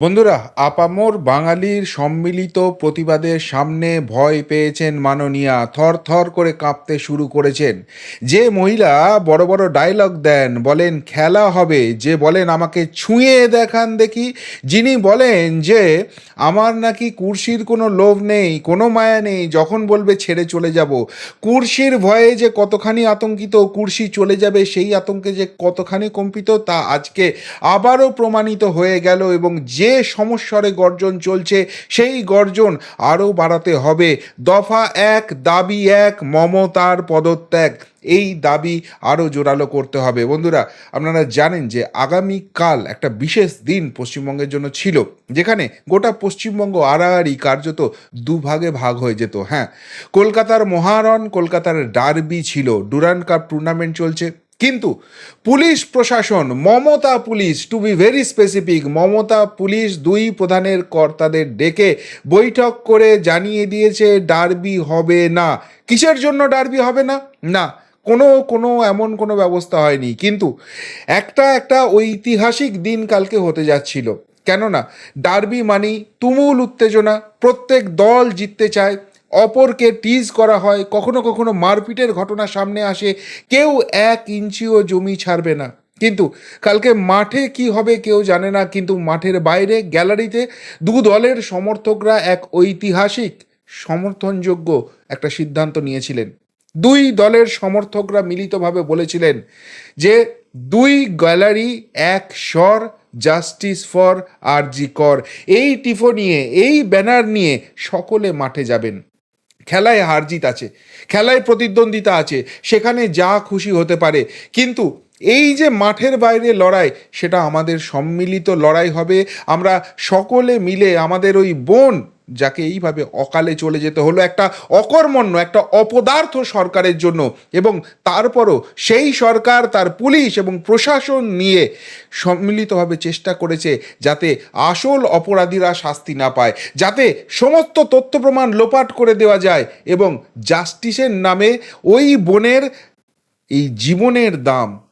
বন্ধুরা, আপামোর বাঙালির সম্মিলিত প্রতিবাদের সামনে ভয় পেয়েছেন মাননীয়া, থর থর করে কাঁপতে শুরু করেছেন। যে মহিলা বড় বড় ডায়লগ দেন, বলেন, খেলা হবে। যে বলেন, আমাকে ছুঁয়ে দেখান দেখি। যিনি বলেন যে, আমার নাকি কুর্সির কোনো লোভ নেই, কোনো মায়া নেই, যখন বলবে ছেড়ে চলে যাব। কুর্সির ভয়ে যে কতখানি আতঙ্কিত, কুর্সি চলে যাবে সেই আতঙ্কে যে কতখানি কম্পিত, তা আজকে আবারও প্রমাণিত হয়ে গেল এবং যে সমস্বরে গর্জন চলছে, সেই গর্জন আরও বাড়াতে হবে। দফা এক, দাবি এক, মমতার পদত্যাগ, এই দাবি আরও জোরালো করতে হবে। বন্ধুরা, আপনারা জানেন যে আগামীকাল একটা বিশেষ দিন পশ্চিমবঙ্গের জন্য ছিল, যেখানে গোটা পশ্চিমবঙ্গ আড়াআড়ি কার্যত দুভাগে ভাগ হয়ে যেত। হ্যাঁ কলকাতার মহারণ, কলকাতার ডার্বি ছিল, ডুরান কাপ টুর্নামেন্ট চলছে কিন্তু পুলিশ প্রশাসন, Mamata police to be very specific Mamata police দুই প্রধানের কর্তাদের ডেকে বৈঠক করে জানিয়ে দিয়েছে, ডার্বি হবে না। কিসের জন্য ডার্বি হবে না? না, কোনো কোনো এমন কোনো ব্যবস্থা হয়নি। কিন্তু একটা একটা ঐতিহাসিক দিন কালকে হতে যাচ্ছিল। কেননা, ডার্বি মানি তুমুল উত্তেজনা। প্রত্যেক দল জিততে চায় অপরকে টিজ করা হয়, কখনো কখনো মারপিটের ঘটনা সামনে আসে, কেউ এক ইঞ্চিও জমি ছাড়বে না। কিন্তু কালকে মাঠে কি হবে কেউ জানে না, কিন্তু মাঠের বাইরে গ্যালারিতে দু দলের সমর্থকরা এক ঐতিহাসিক সমর্থনযোগ্য একটা সিদ্ধান্ত নিয়েছিলেন। দুই দলের সমর্থকরা মিলিতভাবে বলেছিলেন যে দুই গ্যালারি এক স্বর, জাস্টিস ফর আর জি কর। এই টিফো নিয়ে, এই ব্যানার নিয়ে সকলে মাঠে যাবেন। খেলায় হার জিত আছে, খেলায় প্রতিদ্বন্দ্বিতা আছে, সেখানে যা খুশি হতে পারে। কিন্তু এই যে মাঠের বাইরে লড়াই, সেটা আমাদের সম্মিলিত লড়াই হবে। আমরা সকলে মিলে আমাদের ওই বোন যাকে এইভাবে অকালে চলে যেতে হলো, একটা অকর্মণ্য, একটা অপদার্থ সরকারের জন্য। এবং তারপরও সেই সরকার, তার পুলিশ এবং প্রশাসন নিয়ে সম্মিলিতভাবে চেষ্টা করেছে যাতে আসল অপরাধীরা শাস্তি না পায়, যাতে সমস্ত তথ্য প্রমাণ লোপাট করে দেওয়া যায় এবং জাস্টিসের নামে ওই বোনের, এই জীবনের দাম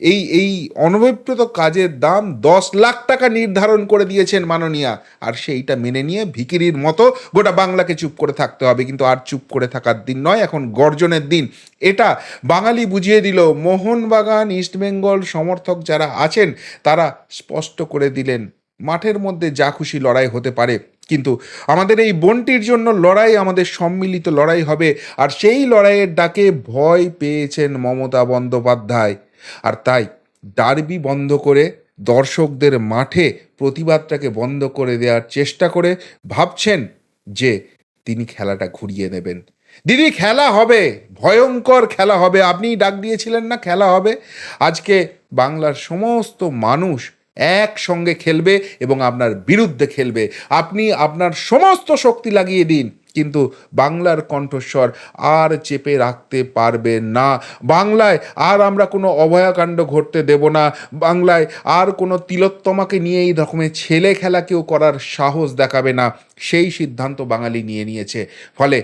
এই এই অনভিপ্রেত কাজের দাম দশ লাখ টাকা নির্ধারণ করে দিয়েছেন মাননীয়া। আর সেইটা মেনে নিয়ে ভিকিরির মতো গোটা বাংলাকে চুপ করে থাকতে হবে। কিন্তু আর চুপ করে থাকার দিন নয়, এখন গর্জনের দিন। এটা বাঙালি বুঝিয়ে দিল মোহনবাগান ইস্টবেঙ্গল সমর্থক যারা আছেন, তারা স্পষ্ট করে দিলেন, মাঠের মধ্যে যা খুশি লড়াই হতে পারে। কিন্তু আমাদের এই বনটির জন্য লড়াই, আমাদের সম্মিলিত লড়াই হবে। আর সেই লড়াইয়ের ডাকে ভয় পেয়েছেন মমতা বন্দ্যোপাধ্যায়। আর তাই ডার্বি বন্ধ করে দর্শকদের মাঠে প্রতিবাদটাকে বন্ধ করে দেওয়ার চেষ্টা করে ভাবছেন যে তিনি খেলাটা ঘুরিয়ে নেবেন। দিদি, খেলা হবে, ভয়ঙ্কর খেলা হবে। আপনি ডাক দিয়েছিলেন না, খেলা হবে। আজকে বাংলার সমস্ত মানুষ একসঙ্গে খেলবে এবং আপনার বিরুদ্ধে খেলবে। আপনি আপনার সমস্ত শক্তি লাগিয়ে দিন। কিন্তু বাংলার কণ্ঠস্বর আর চেপে রাখতে পারবে না। বাংলায় আর আমরা কোনো অভয়াকাণ্ড ঘটতে দেব না। বাংলায় আর কোনো তিলোত্তমাকে নিয়ে এই রকমের ছেলে খেলা কেউ করার সাহস দেখাবে না। সেই সিদ্ধান্ত বাঙালি নিয়ে নিয়েছে। ফলে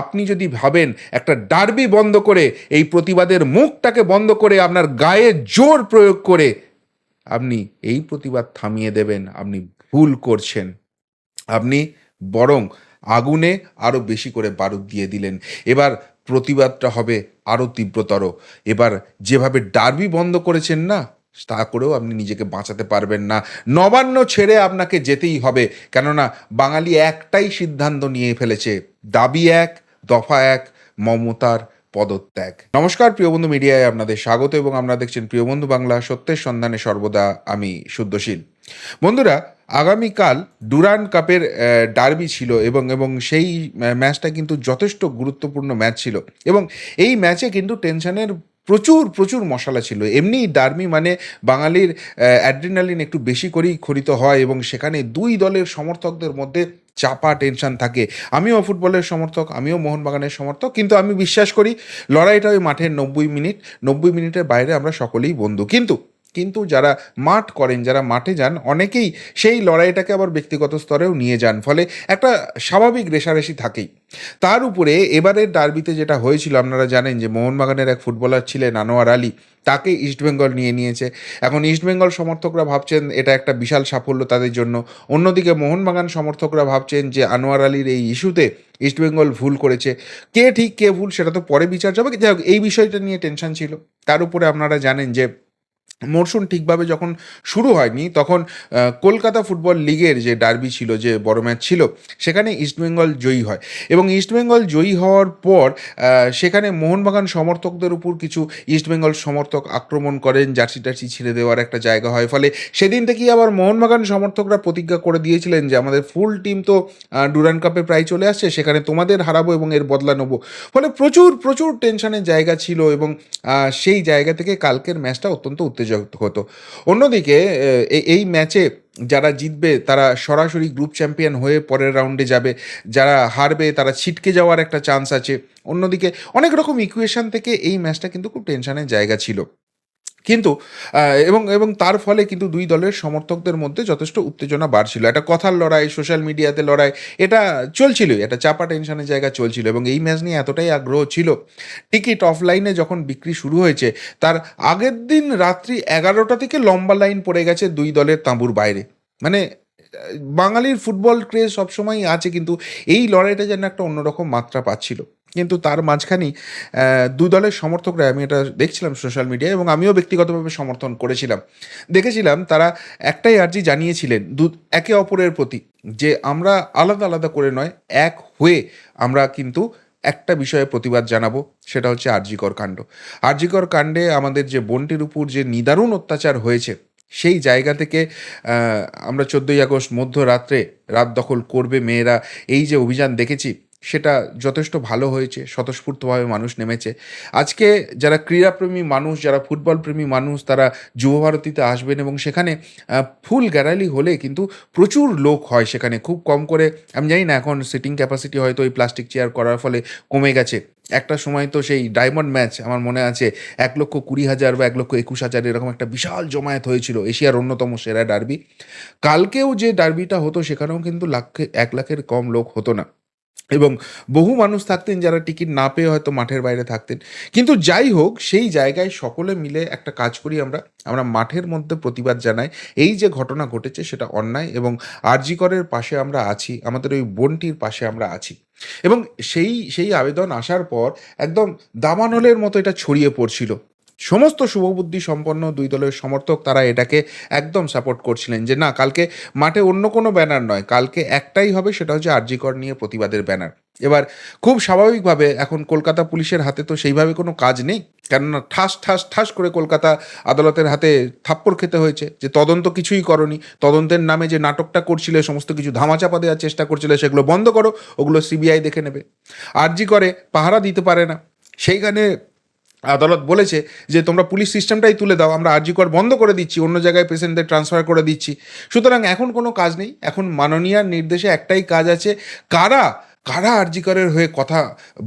আপনি যদি ভাবেন একটা ডার্বি বন্ধ করে, এই প্রতিবাদের মুখটাকে বন্ধ করে, আপনার গায়ে জোর প্রয়োগ করে, আপনি এই প্রতিবাদ থামিয়ে দেবেন, আপনি ভুল করছেন। আপনি বরং আগুনে আরও বেশি করে বারুদ দিয়ে দিলেন। এবার প্রতিবাদটা হবে আরও তীব্রতর। এবার যেভাবে ডার্বি বন্ধ করেছেন না, তা করেও আপনি নিজেকে বাঁচাতে পারবেন না। নবান্ন ছেড়ে আপনাকে যেতেই হবে, কেননা বাঙালি একটাই সিদ্ধান্ত নিয়ে ফেলেছে, দাবি এক, দফা এক, মমতার পদত্যাগ। নমস্কার, প্রিয় বন্ধু মিডিয়ায় আপনাদের স্বাগত এবং আপনারা দেখছেন প্রিয় বন্ধু বাংলা সত্যের সন্ধানে সর্বদা আমি শুদ্ধশীল। বন্ধুরা আগামীকাল ডুরান কাপের ডার্বি ছিল এবং এবং সেই ম্যাচটা কিন্তু যথেষ্ট গুরুত্বপূর্ণ ম্যাচ ছিল। এবং এই ম্যাচে কিন্তু টেনশনের প্রচুর প্রচুর মশলা ছিল। এমনি ডার্মি মানে বাঙালির অ্যাড্রিনালিন একটু বেশি করেই খরিত হয় এবং সেখানে দুই দলের সমর্থকদের মধ্যে চাপা টেনশন থাকে। আমিও ফুটবলের সমর্থক, আমিও মোহনবাগানের সমর্থক, কিন্তু আমি বিশ্বাস করি লড়াইটা ওই মাঠের নব্বই মিনিট, নব্বই মিনিটের বাইরে আমরা সকলেই বন্ধু। কিন্তু কিন্তু যারা মাঠ করেন, যারা মাঠে যান, অনেকেই সেই লড়াইটাকে আবার ব্যক্তিগত স্তরেও নিয়ে যান। ফলে একটা স্বাভাবিক রেশারেশি থাকেই। তার উপরে এবারের ডার্বিতে যেটা হয়েছিল, আপনারা জানেন যে মোহনবাগানের এক ফুটবলার ছিলেন আনোয়ার আলী। তাকে ইস্টবেঙ্গল নিয়ে নিয়েছে। এখন ইস্টবেঙ্গল সমর্থকরা ভাবছেন এটা একটা বিশাল সাফল্য তাদের জন্য। অন্যদিকে মোহনবাগান সমর্থকরা ভাবছেন যে আনোয়ার আলীর এই ইস্যুতে ইস্টবেঙ্গল ভুল করেছে। কে ঠিক, কে ভুল, সেটা তো পরে বিচার যাবে যাই হোক, এই বিষয়টা নিয়ে টেনশন ছিল। তার উপরে আপনারা জানেন যে মরশুম ঠিকভাবে যখন শুরু হয়নি তখন কলকাতা ফুটবল লিগের যে ডার্বি ছিল যে বড় ম্যাচ ছিল সেখানে ইস্টবেঙ্গল জয়ী হয়। এবং ইস্টবেঙ্গল জয়ী হওয়ার পর সেখানে মোহনবাগান সমর্থকদের উপর কিছু ইস্টবেঙ্গল সমর্থক আক্রমণ করেন জার্সি টার্সি ছিঁড়ে দেওয়ার একটা জায়গা হয়। ফলে সেদিন থেকেই আবার মোহনবাগান সমর্থকরা প্রতিজ্ঞা করে দিয়েছিলেন যে আমাদের ফুল টিম তো আহ, ডুরান্ড কাপে প্রায় চলে আসছে সেখানে তোমাদের হারাবো এবং এর বদলা নেব। ফলে প্রচুর প্রচুর টেনশনের জায়গা ছিল এবং সেই জায়গা থেকে কালকের ম্যাচটা অত্যন্ত হতো। অন্যদিকে এই ম্যাচে যারা জিতবে, তারা সরাসরি গ্রুপ চ্যাম্পিয়ন হয়ে পরের রাউন্ডে যাবে। যারা হারবে, তারা ছিটকে যাওয়ার একটা চান্স আছে। অন্যদিকে, অনেক রকম ইকুয়েশন থেকে এই ম্যাচটা কিন্তু খুব টেনশনের জায়গা ছিল। কিন্তু এবং এবং তার ফলে কিন্তু দুই দলের সমর্থকদের মধ্যে যথেষ্ট উত্তেজনা বাড়ছিল। একটা কথার লড়াই, সোশ্যাল মিডিয়াতে লড়াই, এটা চলছিল এটা চাপা টেনশনের জায়গা চলছিল এবং এই ম্যাচ নিয়ে এতটাই আগ্রহ ছিল। টিকিট অফলাইনে যখন বিক্রি শুরু হয়েছে, তার আগের দিন রাত্রি এগারোটা থেকে লম্বা লাইন পড়ে গেছে দুই দলের তাঁবুর বাইরে। মানে বাঙালির ফুটবল ক্রেজ সবসময়ই আছে কিন্তু এই লড়াইটা যেন একটা অন্যরকম মাত্রা পাচ্ছিল। কিন্তু তার মাঝখানেই আহ, দুই দলের সমর্থকরা আমি এটা দেখছিলাম সোশ্যাল মিডিয়ায় এবং আমিও ব্যক্তিগতভাবে সমর্থন করেছিলাম। দেখেছিলাম তারা একটাই আর্জি জানিয়েছিলেন দু একে অপরের প্রতি যে আমরা আলাদা আলাদা করে নয় এক হয়ে আমরা কিন্তু একটা বিষয়ে প্রতিবাদ জানাব সেটা হচ্ছে আরজিকর কাণ্ড। আরজিকর কাণ্ডে আমাদের যে বোনটির উপর যে নিদারুণ অত্যাচার হয়েছে সেই জায়গা থেকে আমরা চোদ্দোই আগস্ট মধ্যরাত্রে রাত দখল করবে মেয়েরা। এই যে অভিযান দেখেছি, সেটা যথেষ্ট ভালো হয়েছে, স্বতঃস্ফূর্তভাবে মানুষ নেমেছে। আজকে যারা ক্রীড়াপ্রেমী মানুষ, যারা ফুটবল প্রেমী মানুষ, তারা যুবভারতীতে আসবেন এবং সেখানে ফুল গ্যালারি হলে কিন্তু প্রচুর লোক হয় সেখানে। খুব কম করে, আমি জানি না এখন সিটিং ক্যাপাসিটি হয়তো ওই প্লাস্টিক চেয়ার করার ফলে কমে গেছে। একটা সময় তো সেই ডায়মন্ড ম্যাচ আমার মনে আছে, এক লক্ষ কুড়ি হাজার বা এক লক্ষ একুশ হাজার এরকম একটা বিশাল জমায়েত হয়েছিল এশিয়ার অন্যতম সেরা ডার্বি কালকেও যে ডার্বিটা হতো সেখানেও কিন্তু লাখে, এক লাখের কম লোক হতো না। এবং বহু মানুষ থাকতেন যারা টিকিট না পেয়ে হয়তো মাঠের বাইরে থাকতেন। কিন্তু যাই হোক, সেই জায়গায় সকলে মিলে একটা কাজ করি আমরা। আমরা মাঠের মধ্যে প্রতিবাদ জানাই। এই যে ঘটনা ঘটেছে সেটা অন্যায় এবং আরজিকরের পাশে আমরা আছি। আমাদের ওই বোনটির পাশে আমরা আছি। এবং সেই সেই আবেদন আসার পর একদম দামানলের মতো এটা ছড়িয়ে পড়ছিল। সমস্ত শুভবুদ্ধি সম্পন্ন দুই দলের সমর্থক তারা এটাকে একদম সাপোর্ট করছিলেন যে, না, কালকে মাঠে অন্য কোনো ব্যানার নয়, কালকে একটাই হবে, সেটা হচ্ছে আরজিকর নিয়ে প্রতিবাদের ব্যানার এবার খুব স্বাভাবিকভাবে এখন কলকাতা পুলিশের হাতে তো সেইভাবে কোনো কাজ নেই, কেননা ঠাস ঠাস ঠাস করে কলকাতা আদালতের হাতে থাপ্পড় খেতে হয়েছে যে, তদন্ত কিছুই করনি, তদন্তের নামে যে নাটকটা করছিলে, সমস্ত কিছু ধামাচাপা দেওয়ার চেষ্টা করছিলে, সেগুলো বন্ধ করো, ওগুলো সিবিআই দেখে নেবে। আরজি করে পাহারা দিতে পারে না, সেইখানে আদালত বলেছে যে তোমরা পুলিশ সিস্টেমটাই তুলে দাও, আমরা আরজিকর বন্ধ করে দিচ্ছি, অন্য জায়গায় পেশেন্টদের ট্রান্সফার করে দিচ্ছি। সুতরাং এখন কোনো কাজ নেই, এখন মাননীয়ার নির্দেশে একটাই কাজ আছে, কারা কারা আরজিকরের হয়ে কথা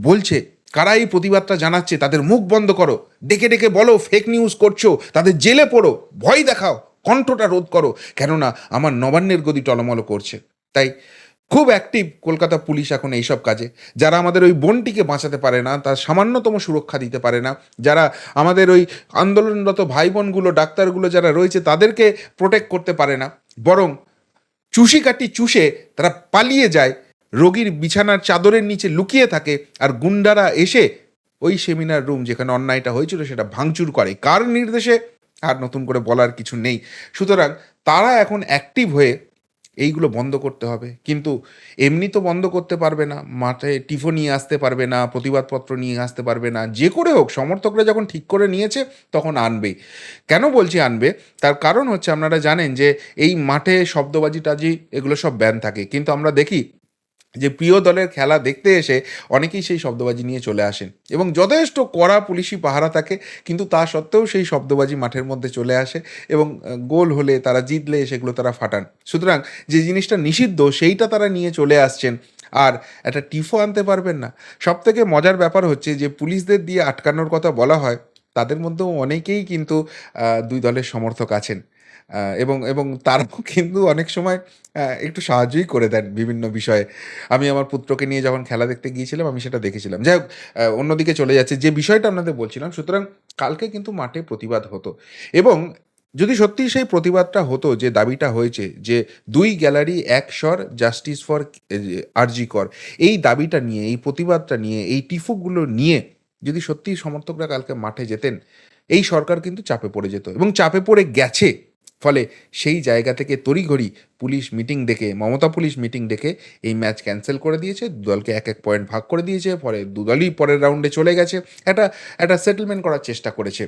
বলছে, কারা এই প্রতিবাদটা জানাচ্ছে, তাদের মুখ বন্ধ করো, ডেকে ডেকে বলো ফেক নিউজ করছ, তাদের জেলে পড়ো, ভয় দেখাও, কণ্ঠটা রোধ করো, কেননা আমার নবান্নের গদি টলমল করছে। তাই খুব অ্যাক্টিভ কলকাতা পুলিশ এখন এইসব কাজে। যারা আমাদের ওই বোনটিকে বাঁচাতে পারে না, তার সামান্যতম সুরক্ষা দিতে পারে না, যারা আমাদের ওই আন্দোলনরত ভাই বোনগুলো ডাক্তারগুলো যারা রয়েছে, তাদেরকে প্রোটেক্ট করতে পারে না। বরং চুষি কাটি চুষে তারা পালিয়ে যায়, রোগীর বিছানার চাদরের নিচে লুকিয়ে থাকে, আর গুন্ডারা এসে ওই সেমিনার রুম যেখানে অন্যায়টা হয়েছিল সেটা ভাঙচুর করে। কার নির্দেশে? আর নতুন করে বলার কিছু নেই। সুতরাং তারা এখন অ্যাক্টিভ হয়ে এইগুলো বন্ধ করতে হবে। কিন্তু এমনি তো বন্ধ করতে পারবে না, মাঠে টিফো নিয়ে আসতে পারবে না, প্রতিবাদপত্র নিয়ে আসতে পারবে না, যে করে হোক, সমর্থকরা যখন ঠিক করে নিয়েছে তখন আনবেই কেন বলছি আনবে? তার কারণ হচ্ছে আপনারা জানেন যে এই মাঠে শব্দবাজি টাজি এগুলো সব ব্যান থাকে। কিন্তু আমরা দেখি যে প্রিয় দলের খেলা দেখতে এসে অনেকেই সেই শব্দবাজি নিয়ে চলে আসেন এবং যথেষ্ট কড়া পুলিশি পাহারা থাকে, কিন্তু তা সত্ত্বেও সেই শব্দবাজি মাঠের মধ্যে চলে আসে এবং গোল হলে তারা জিতলে সেগুলো তারা ফাটান। সুতরাং যে জিনিসটা নিষিদ্ধ সেইটা তারা নিয়ে চলে আসছেন। আর একটা টিফো আনতে পারবেন না। সব থেকে মজার ব্যাপার হচ্ছে যে পুলিশদের দিয়ে আটকানোর কথা বলা হয়, তাদের মধ্যেও অনেকেই কিন্তু দুই দলের সমর্থক আছেন। এবং এবং তারাও কিন্তু অনেক সময় একটু সাহায্যই করে দেন বিভিন্ন বিষয়ে। আমি আমার পুত্রকে নিয়ে যখন খেলা দেখতে গিয়েছিলাম, আমি সেটা দেখেছিলাম। যাই হোক অন্যদিকে চলে যাচ্ছে। যে বিষয়টা আপনাদের বলছিলাম, সুতরাং কালকে কিন্তু মাঠে প্রতিবাদ হতো। এবং যদি সত্যি সেই প্রতিবাদটা হতো, যে দাবিটা হয়েছে, যে দুই গ্যালারি, এক স্বর, জাস্টিস ফর আরজি কর, এই দাবিটা নিয়ে, এই প্রতিবাদটা নিয়ে, এই টিফুগুলো নিয়ে যদি সত্যি সমর্থকরা কালকে মাঠে যেতেন, এই সরকার কিন্তু চাপে পড়ে যেত। এবং চাপে পড়ে গেছে। ফলে সেই জায়গা থেকে তড়িঘড়ি পুলিশ মিটিং ডেকে, মমতা পুলিশ মিটিং ডেকে এই ম্যাচ ক্যান্সেল করে দিয়েছে। দলকে এক এক পয়েন্ট ভাগ করে দিয়েছে, ফলে দুদলই পরের রাউন্ডে চলে গেছে। একটা একটা সেটেলমেন্ট করার চেষ্টা করেছে।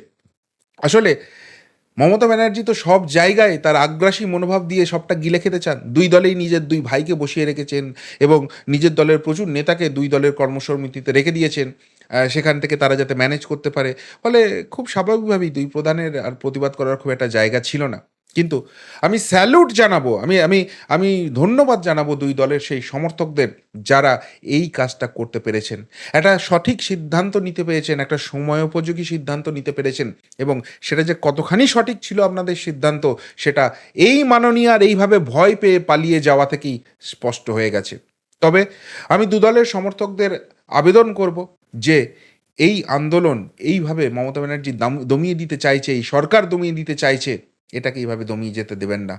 আসলে মমতা ব্যানার্জি তো সব জায়গায় তার আগ্রাসী মনোভাব দিয়ে সবটা গিলে খেতে চান। দুই দলেই নিজের দুই ভাইকে বসিয়ে রেখেছেন এবং নিজের দলের প্রচুর নেতাকে দুই দলের কর্মসমিতিতে রেখে দিয়েছেন। সেখান থেকে তারা যাতে ম্যানেজ করতে পারে। ফলে খুব স্বাভাবিকভাবেই দুই প্রধানের আর প্রতিবাদ করার খুব একটা জায়গা ছিল না। কিন্তু আমি স্যালুট জানাব, আমি আমি আমি ধন্যবাদ জানাব দুই দলের সেই সমর্থকদের যারা এই কাজটা করতে পেরেছেন। একটা সঠিক সিদ্ধান্ত নিতে পেরেছেন, একটা সময়োপযোগী সিদ্ধান্ত নিতে পেরেছেন এবং সেটা যে কতখানি সঠিক ছিল আপনাদের সিদ্ধান্ত, সেটা এই মাননীয় আর এইভাবে ভয় পেয়ে পালিয়ে যাওয়া থেকেই স্পষ্ট হয়ে গেছে। তবে আমি দুদলের সমর্থকদের আবেদন করব যে এই আন্দোলন এইভাবে মমতা ব্যানার্জি দাম- দমিয়ে দিতে চাইছে, এই সরকার দমিয়ে দিতে চাইছে এটাকে এইভাবে দমিয়ে যেতে দেবেন না।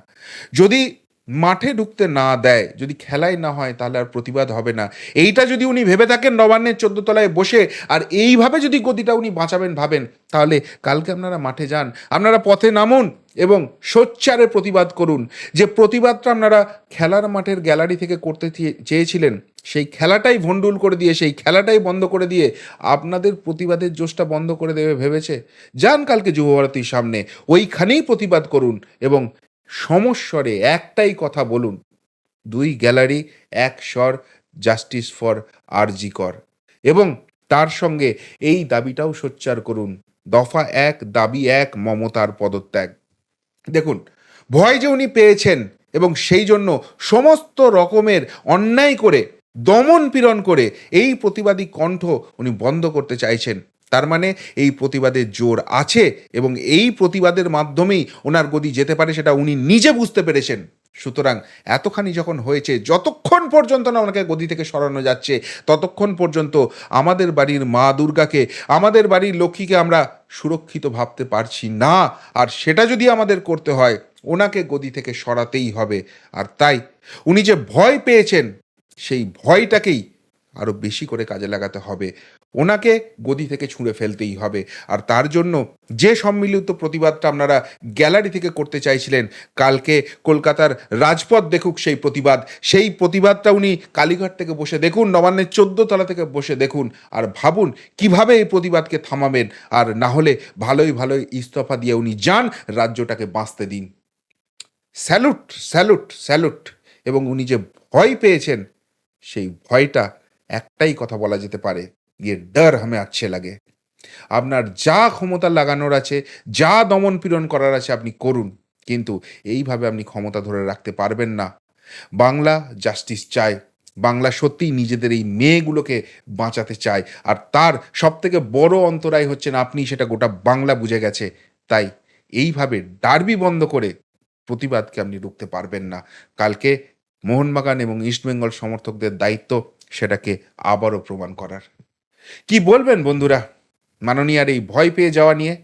যদি মাঠে ঢুকতে না দেয়, যদি খেলাই না হয় তাহলে আর প্রতিবাদ হবে না। এইটা যদি উনি ভেবে থাকেন নবান্নের চোদ্দ তলায় বসে, আর এইভাবে যদি গদিটা উনি বাঁচাবেন ভাবেন, তাহলে কালকে আপনারা মাঠে যান, আপনারা পথে নামুন এবং সোচ্চারে প্রতিবাদ করুন। যে প্রতিবাদটা আপনারা খেলার মাঠের গ্যালারি থেকে করতে চেয়েছিলেন, সেই খেলাটাই ভণ্ডুল করে দিয়ে, সেই খেলাটাই বন্ধ করে দিয়ে আপনাদের প্রতিবাদের জোশটা বন্ধ করে দেবে ভেবেছে? যান কালকে যুবভারতীর সামনে, ওইখানেই প্রতিবাদ করুন এবং সমস্বরে একটাই কথা বলুন, দুই গ্যালারি, এক স্বর, জাস্টিস ফর আরজি কর। এবং তার সঙ্গে এই দাবিটাও সোচ্চার করুন, দফা এক, দাবি এক, মমতার পদত্যাগ। দেখুন, ভয় যে উনি পেয়েছেন এবং সেই জন্য সমস্ত রকমের অন্যায় করে, দমন পীড়ন করে এই প্রতিবাদী কণ্ঠ উনি বন্ধ করতে চাইছেন। তার মানে এই প্রতিবাদের জোর আছে এবং এই প্রতিবাদের মাধ্যমেই ওনার গদি যেতে পারে সেটা উনি নিজে বুঝতে পেরেছেন। সুতরাং এতখানি যখন হয়েছে, যতক্ষণ পর্যন্ত না ওনাকে গদি থেকে সরানো যাচ্ছে, ততক্ষণ পর্যন্ত আমাদের বাড়ির মা দুর্গাকে, আমাদের বাড়ির লক্ষ্মীকে আমরা সুরক্ষিত ভাবতে পারছি না। আর সেটা যদি আমাদের করতে হয়, ওনাকে গদি থেকে সরাতেই হবে। আর তাই উনি যে ভয় পেয়েছেন, সেই ভয়টাকেই আরও বেশি করে কাজে লাগাতে হবে। ওনাকে গদি থেকে ছুঁড়ে ফেলতেই হবে। আর তার জন্য যে সম্মিলিত প্রতিবাদটা আপনারা গ্যালারি থেকে করতে চাইছিলেন, কালকে কলকাতার রাজপথ দেখুক সেই প্রতিবাদ। সেই প্রতিবাদটা উনি কালীঘাট থেকে বসে দেখুন, নবান্নের চোদ্দ তলা থেকে বসে দেখুন আর ভাবুন কীভাবে এই প্রতিবাদকে থামাবেন। আর না হলে ভালোই ভালোই ইস্তফা দিয়ে উনি যান, রাজ্যটাকে বাঁচতে দিন। Salute salute salute. এবং উনি যে ভয় পেয়েছেন, সেই ভয়টা একটাই কথা বলা যেতে পারে। ইয়ে ডর হামে আচ্ছে লাগে আপনার যা ক্ষমতা লাগানোর আছে যা দমন পীড়ন করার আছে আপনি করুন কিন্তু এইভাবে আপনি ক্ষমতা ধরে রাখতে পারবেন না বাংলা জাস্টিস চায় বাংলা সত্যিই নিজেদের এই মেয়েগুলোকে বাঁচাতে চায় আর তার সবথেকে বড় অন্তরায় হচ্ছে না আপনি সেটা গোটা বাংলা বুঝে গেছে তাই এইভাবে ডার্বি বন্ধ করে প্রতিবাদকে আপনি রুখতে পারবেন না কালকে মোহনবাগান এবং ইস্টবেঙ্গল সমর্থকদের দায়িত্ব সেটাকে আবারও প্রমাণ করার কি বলবেন বন্ধুরা? মাননীয়ার এই ভয় পেয়ে যাওয়া নিয়ে,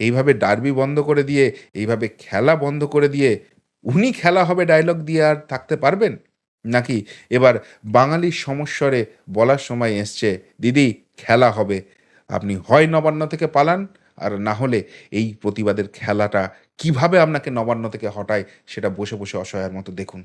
এইভাবে ডার্বি বন্ধ করে দিয়ে, এইভাবে খেলা বন্ধ করে দিয়ে, উনি খেলা হবে ডায়লগ দিয়ে আর থাকতে পারবেন? নাকি এবার বাঙালির সমস্বরে বলার সময় এসছে, দিদি, খেলা হবে। আপনি হয় নবান্ন থেকে পালান, আর না হলে এই প্রতিবাদের খেলাটা কীভাবে আপনাকে নবান্ন থেকে হটায়, সেটা বসে বসে অসহায়ের মতো দেখুন।